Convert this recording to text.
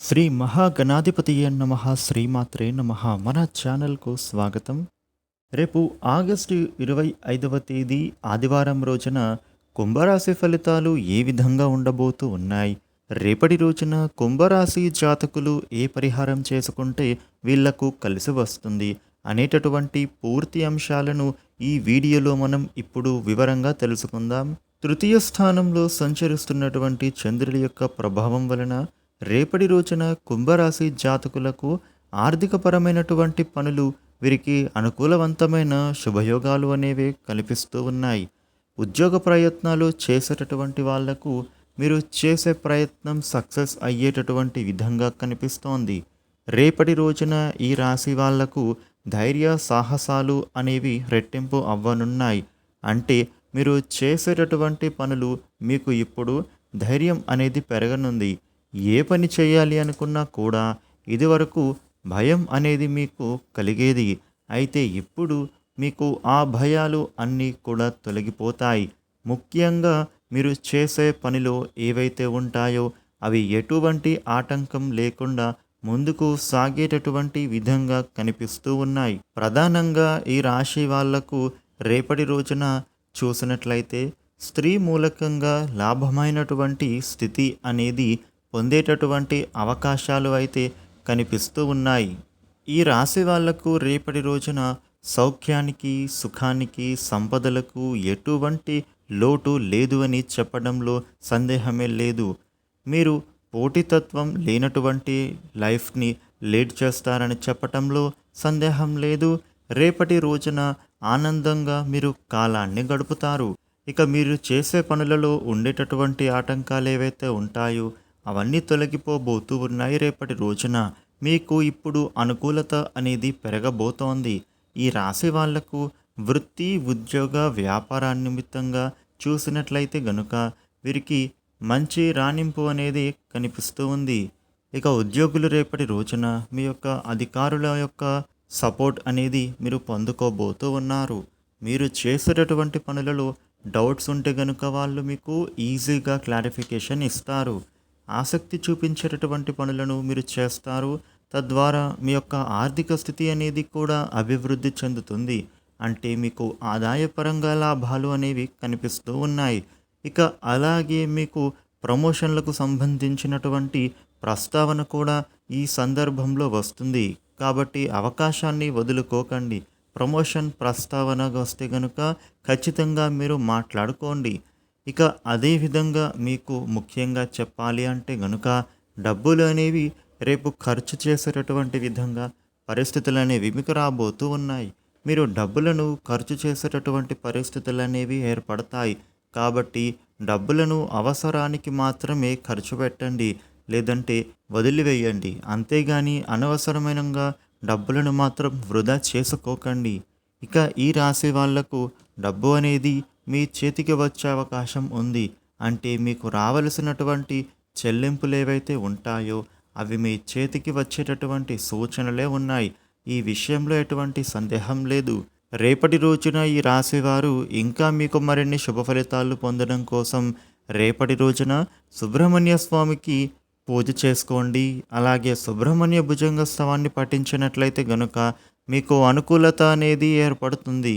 శ్రీ మహాగణాధిపతి నమ శ్రీమాత్రే నమ. మన ఛానల్కు స్వాగతం. రేపు ఆగస్టు ఇరవై ఐదవ తేదీ ఆదివారం రోజున కుంభరాశి ఫలితాలు ఏ విధంగా ఉండబోతూ ఉన్నాయి? రేపటి రోజున కుంభరాశి జాతకులు ఏ పరిహారం చేసుకుంటే వీళ్ళకు కలిసి వస్తుంది అనేటటువంటి పూర్తి అంశాలను ఈ వీడియోలో మనం ఇప్పుడు వివరంగా తెలుసుకుందాం. తృతీయ స్థానంలో సంచరిస్తున్నటువంటి చంద్రుడి యొక్క ప్రభావం వలన రేపటి రోజున కుంభరాశి జాతకులకు ఆర్థికపరమైనటువంటి పనులు వీరికి అనుకూలవంతమైన శుభయోగాలు అనేవి కనిపిస్తూ ఉన్నాయి. ఉద్యోగ ప్రయత్నాలు చేసేటటువంటి వాళ్ళకు మీరు చేసే ప్రయత్నం సక్సెస్ అయ్యేటటువంటి విధంగా కనిపిస్తోంది. రేపటి రోజున ఈ రాశి వాళ్ళకు ధైర్య సాహసాలు అనేవి రెట్టింపు అవ్వనున్నాయి. అంటే మీరు చేసేటటువంటి పనులు మీకు ఇప్పుడు ధైర్యం అనేది పెరగనుంది. ఏ పని చేయాలి అనుకున్నా కూడా ఇదివరకు భయం అనేది మీకు కలిగేది. అయితే ఇప్పుడు మీకు ఆ భయాలు అన్నీ కూడా తొలగిపోతాయి. ముఖ్యంగా మీరు చేసే పనిలో ఏవైతే ఉంటాయో అవి ఎటువంటి ఆటంకం లేకుండా ముందుకు సాగేటటువంటి విధంగా కనిపిస్తూ ఉన్నాయి. ప్రధానంగా ఈ రాశి వాళ్ళకు రేపటి రోజున చూసినట్లయితే స్త్రీ మూలకంగా లాభమైనటువంటి స్థితి అనేది పొందేటటువంటి అవకాశాలు అయితే కనిపిస్తూ ఉన్నాయి. ఈ రాశి వాళ్ళకు రేపటి రోజున సౌఖ్యానికి సుఖానికి సంపదలకు ఎటువంటి లోటు లేదు అని చెప్పడంలో సందేహమే లేదు. మీరు పోటీతత్వం లేనటువంటి లైఫ్ని లీడ్ చేస్తారని చెప్పటంలో సందేహం లేదు. రేపటి రోజున ఆనందంగా మీరు కాలాన్ని గడుపుతారు. ఇక మీరు చేసే పనులలో ఉండేటటువంటి ఆటంకాలు ఏవైతే ఉంటాయో అవన్నీ తొలగిపోబోతూ ఉన్నాయి రేపటి రోజున. మీకు ఇప్పుడు అనుకూలత అనేది పెరగబోతోంది. ఈ రాశి వాళ్ళకు వృత్తి ఉద్యోగ వ్యాపార నిమిత్తంగా చూసినట్లయితే గనుక వీరికి మంచి రాణింపు అనేది కనిపిస్తూ ఉంది. ఇక ఉద్యోగులు రేపటి రోజున మీ యొక్క అధికారుల యొక్క సపోర్ట్ అనేది మీరు పొందుకోబోతూ ఉన్నారు. మీరు చేసేటటువంటి పనులలో డౌట్స్ ఉంటే గనుక వాళ్ళు మీకు ఈజీగా క్లారిఫికేషన్ ఇస్తారు. ఆసక్తి చూపించేటటువంటి పనులను మీరు చేస్తారు. తద్వారా మీ యొక్క ఆర్థిక స్థితి అనేది కూడా అభివృద్ధి చెందుతుంది. అంటే మీకు ఆదాయపరంగా లాభాలు అనేవి కనిపిస్తూ ఉన్నాయి. ఇక అలాగే మీకు ప్రమోషన్లకు సంబంధించినటువంటి ప్రస్తావన కూడా ఈ సందర్భంలో వస్తుంది. కాబట్టి అవకాశాన్ని వదులుకోకండి. ప్రమోషన్ ప్రస్తావన వస్తే కనుక ఖచ్చితంగా మీరు మాట్లాడుకోండి. ఇక అదేవిధంగా మీకు ముఖ్యంగా చెప్పాలి అంటే గనుక డబ్బులు అనేవి రేపు ఖర్చు చేసేటటువంటి విధంగా పరిస్థితులు అనేవి మీకు రాబోతూ ఉన్నాయి. మీరు డబ్బులను ఖర్చు చేసేటటువంటి పరిస్థితులు అనేవి ఏర్పడతాయి. కాబట్టి డబ్బులను అవసరానికి మాత్రమే ఖర్చు పెట్టండి. లేదంటే వదిలివేయండి. అంతేగాని అనవసరమైనగా డబ్బులను మాత్రం వృధా చేసుకోకండి. ఇక ఈ రాశి వాళ్ళకు డబ్బు అనేది మీ చేతికి వచ్చే అవకాశం ఉంది అంటే మీకు రావలసినటువంటి చెల్లింపులు ఏవైతే ఉంటాయో అవి మీ చేతికి వచ్చేటటువంటి సూచనలే ఉన్నాయి. ఈ విషయంలో ఎటువంటి సందేహం లేదు. రేపటి రోజున ఈ రాశివారు ఇంకా మీకు మరిన్ని శుభ ఫలితాలు పొందడం కోసం రేపటి రోజున సుబ్రహ్మణ్య స్వామికి పూజ చేసుకోండి. అలాగే సుబ్రహ్మణ్య భుజంగ స్తవాన్ని పఠించినట్లయితే గనుక మీకు అనుకూలత అనేది ఏర్పడుతుంది.